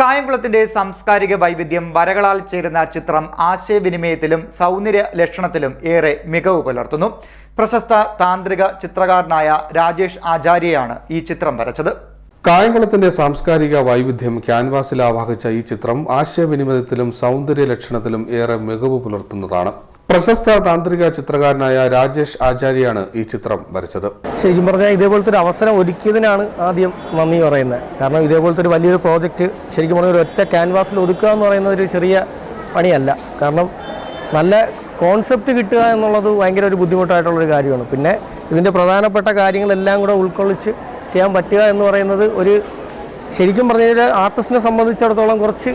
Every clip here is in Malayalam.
കായംകുളത്തിന്റെ സാംസ്കാരിക വൈവിധ്യം വരകളാൽ ചേരുന്ന ചിത്രം ആശയവിനിമയത്തിലും സൗന്ദര്യ ലക്ഷണത്തിലും ഏറെ മികവ് പുലർത്തുന്നു. പ്രശസ്ത താന്ത്രിക ചിത്രകാരനായ രാജേഷ് ആചാര്യയാണ് ഈ ചിത്രം വരച്ചത്. കായംകുളത്തിന്റെ സാംസ്കാരിക വൈവിധ്യം ക്യാൻവാസിൽ ആവാഹിച്ച ഈ ചിത്രം ആശയവിനിമയത്തിലും സൗന്ദര്യ ലക്ഷണത്തിലും ഏറെ മികവ് പുലർത്തുന്നതാണ്. പ്രശസ്ത താന്ത്രിക ചിത്രകാരനായ രാജേഷ് ആചാര്യയാണ് ഈ ചിത്രം വരച്ചത്. ശരിക്കും പറഞ്ഞാൽ ഇതേപോലത്തെ ഒരു അവസരം ഒരുക്കിയതിനാണ് ആദ്യം നന്ദി പറയുന്നത്. കാരണം ഇതേപോലത്തെ ഒരു വലിയൊരു പ്രോജക്റ്റ് ശരിക്കും പറഞ്ഞാൽ ഒരു ഒറ്റ ക്യാൻവാസിൽ ഒതുക്കുക എന്ന് പറയുന്നത് ഒരു ചെറിയ പണിയല്ല. കാരണം നല്ല കോൺസെപ്റ്റ് കിട്ടുക എന്നുള്ളത് ഭയങ്കര ഒരു ബുദ്ധിമുട്ടായിട്ടുള്ളൊരു കാര്യമാണ്. പിന്നെ ഇതിന്റെ പ്രധാനപ്പെട്ട കാര്യങ്ങളെല്ലാം കൂടെ ഉൾക്കൊള്ളിച്ച് ചെയ്യാൻ പറ്റുക എന്ന് പറയുന്നത് ഒരു ശരിക്കും പറഞ്ഞാൽ ആർട്ടിസ്റ്റിനെ സംബന്ധിച്ചിടത്തോളം കുറച്ച്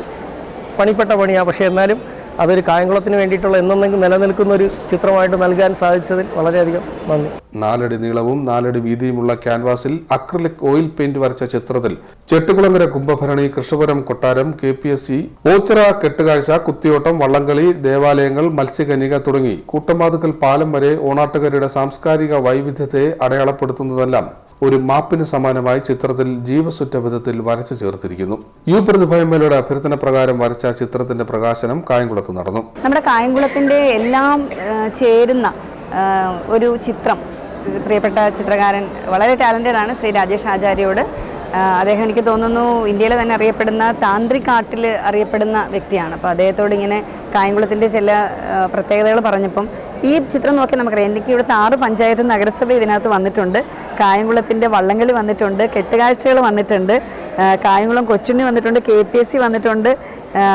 പണിപ്പെട്ട പണിയാണ്. പക്ഷേ എന്നാലും അതൊരു കായംകുളത്തിന് വേണ്ടിയിട്ടുള്ള എന്നെങ്കിലും നിലനിൽക്കുന്ന ഒരു ചിത്രമായിട്ട് നൽകാൻ സാധിച്ചതിൽ വളരെയധികം നന്ദി. നാലടി നീളവും നാലടി വീതിയുമുള്ള ക്യാൻവാസിൽ അക്രിലിക് ഓയിൽ പെയിന്റ് വരച്ച ചിത്രത്തിൽ ചെട്ടുകുളങ്ങര കുംഭഭരണി കൃഷ്ണപുരം കൊട്ടാരം K P S C Ochira കെട്ടുകാഴ്ച കുത്തിയോട്ടം വള്ളംകളി ദേവാലയങ്ങൾ മത്സ്യകന്യക തുടങ്ങി കൂട്ടമാതുക്കൽ പാലം വരെ ഓണാട്ടുകാരുടെ സാംസ്കാരിക വൈവിധ്യത്തെ അടയാളപ്പെടുത്തുന്നതെല്ലാം ഒരു മാപ്പിന് സമാനമായി ചിത്രത്തിൽ ജീവസുറ്റ വിധത്തിൽ വരച്ചു ചേർത്തിരിക്കുന്നു. യു പ്രതിഭയമ്മയുടെ അഭ്യർത്ഥന പ്രകാരം വരച്ച ചിത്രത്തിന്റെ പ്രകാശനം കായംകുളത്ത് നടന്നു. നമ്മുടെ കായംകുളത്തിന്റെ എല്ലാം ചേരുന്ന ഒരു ചിത്രം. പ്രിയപ്പെട്ട ചിത്രകാരൻ വളരെ ടാലന്റഡ് ആണ് ശ്രീ രാജേഷ് ആചാര്യോട് അദ്ദേഹം എനിക്ക് തോന്നുന്നു ഇന്ത്യയിലെ തന്നെ അറിയപ്പെടുന്ന താന്ത്രിക് ആർട്ടിൽ അറിയപ്പെടുന്ന വ്യക്തിയാണ്. അപ്പോൾ അദ്ദേഹത്തോട് ഇങ്ങനെ കായംകുളത്തിന്റെ ചില പ്രത്യേകതകൾ പറഞ്ഞപ്പം ഈ ചിത്രം നോക്കി നമുക്കറിയാം. എനിക്ക് ഇവിടുത്തെ ആറ് പഞ്ചായത്ത് നഗരസഭ ഇതിനകത്ത് വന്നിട്ടുണ്ട്. കായംകുളത്തിന്റെ വള്ളംകളി വന്നിട്ടുണ്ട് കെട്ടുകാഴ്ചകൾ വന്നിട്ടുണ്ട് കായംകുളം കൊച്ചുണ്ണി വന്നിട്ടുണ്ട് കെ പി എസ് സി വന്നിട്ടുണ്ട്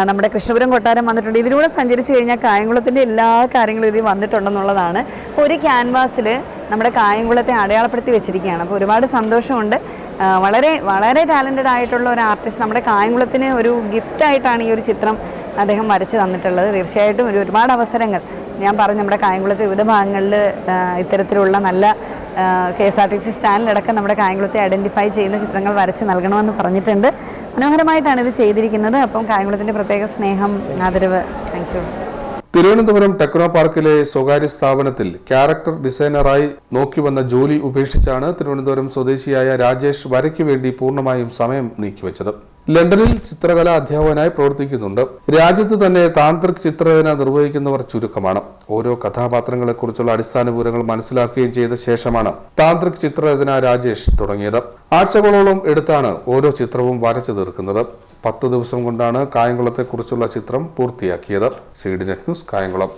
നമ്മുടെ കൃഷ്ണപുരം കൊട്ടാരം വന്നിട്ടുണ്ട്. ഇതിലൂടെ സഞ്ചരിച്ച് കഴിഞ്ഞാൽ കായംകുളത്തിന്റെ എല്ലാ കാര്യങ്ങളും ഇതിൽ വന്നിട്ടുണ്ടെന്നുള്ളതാണ്. ഒരു ക്യാൻവാസിൽ നമ്മുടെ കായംകുളത്തെ അടയാളപ്പെടുത്തി വെച്ചിരിക്കുകയാണ്. അപ്പോൾ ഒരുപാട് സന്തോഷമുണ്ട്. വളരെ വളരെ ടാലന്റഡ് ആയിട്ടുള്ള ഒരു ആർട്ടിസ്റ്റ് നമ്മുടെ കായംകുളത്തിന് ഒരു ഗിഫ്റ്റായിട്ടാണ് ഈ ഒരു ചിത്രം അദ്ദേഹം വരച്ച് തന്നിട്ടുള്ളത്. തീർച്ചയായിട്ടും ഒരു ഒരുപാട് അവസരങ്ങൾ. ഞാൻ പറഞ്ഞു നമ്മുടെ കായംകുളത്തെ വിവിധ ഭാഗങ്ങളിൽ ഇത്തരത്തിലുള്ള നല്ല K S R T C സ്റ്റാൻഡിലടക്കം നമ്മുടെ കായംകുളത്തെ ഐഡന്റിഫൈ ചെയ്യുന്ന ചിത്രങ്ങൾ വരച്ച് നൽകണമെന്ന് പറഞ്ഞിട്ടുണ്ട്. മനോഹരമായിട്ടാണ് ഇത് ചെയ്തിരിക്കുന്നത്. അപ്പം കായംകുളത്തിന്റെ പ്രത്യേക സ്നേഹം ആദരവ്. താങ്ക് തിരുവനന്തപുരം ടെക്നോ പാർക്കിലെ സ്വകാര്യ സ്ഥാപനത്തിൽ ക്യാരക്ടർ ഡിസൈനറായി നോക്കി വന്ന ജോലി ഉപേക്ഷിച്ചാണ് തിരുവനന്തപുരം സ്വദേശിയായ രാജേഷ് വരയ്ക്ക് വേണ്ടി പൂർണമായും സമയം നീക്കിവെച്ചത്. ലണ്ടനിൽ ചിത്രകലാ അധ്യാപകനായി പ്രവർത്തിക്കുന്നുണ്ട്. രാജ്യത്ത് തന്നെ താന്ത്രിക് ചിത്രരചന നിർവഹിക്കുന്നവർ ചുരുക്കമാണ്. ഓരോ കഥാപാത്രങ്ങളെക്കുറിച്ചുള്ള അടിസ്ഥാന വിവരങ്ങൾ മനസ്സിലാക്കുകയും ചെയ്ത ശേഷമാണ് താന്ത്രിക് ചിത്രരചന രാജേഷ് തുടങ്ങിയത്. ആഴ്ചകളോളം എടുത്താണ് ഓരോ ചിത്രവും വരച്ചു തീർക്കുന്നത്. പത്ത് ദിവസം കൊണ്ടാണ് കായംകുളത്തെക്കുറിച്ചുള്ള ചിത്രം പൂർത്തിയാക്കിയത്. C D net news Kayamkulam.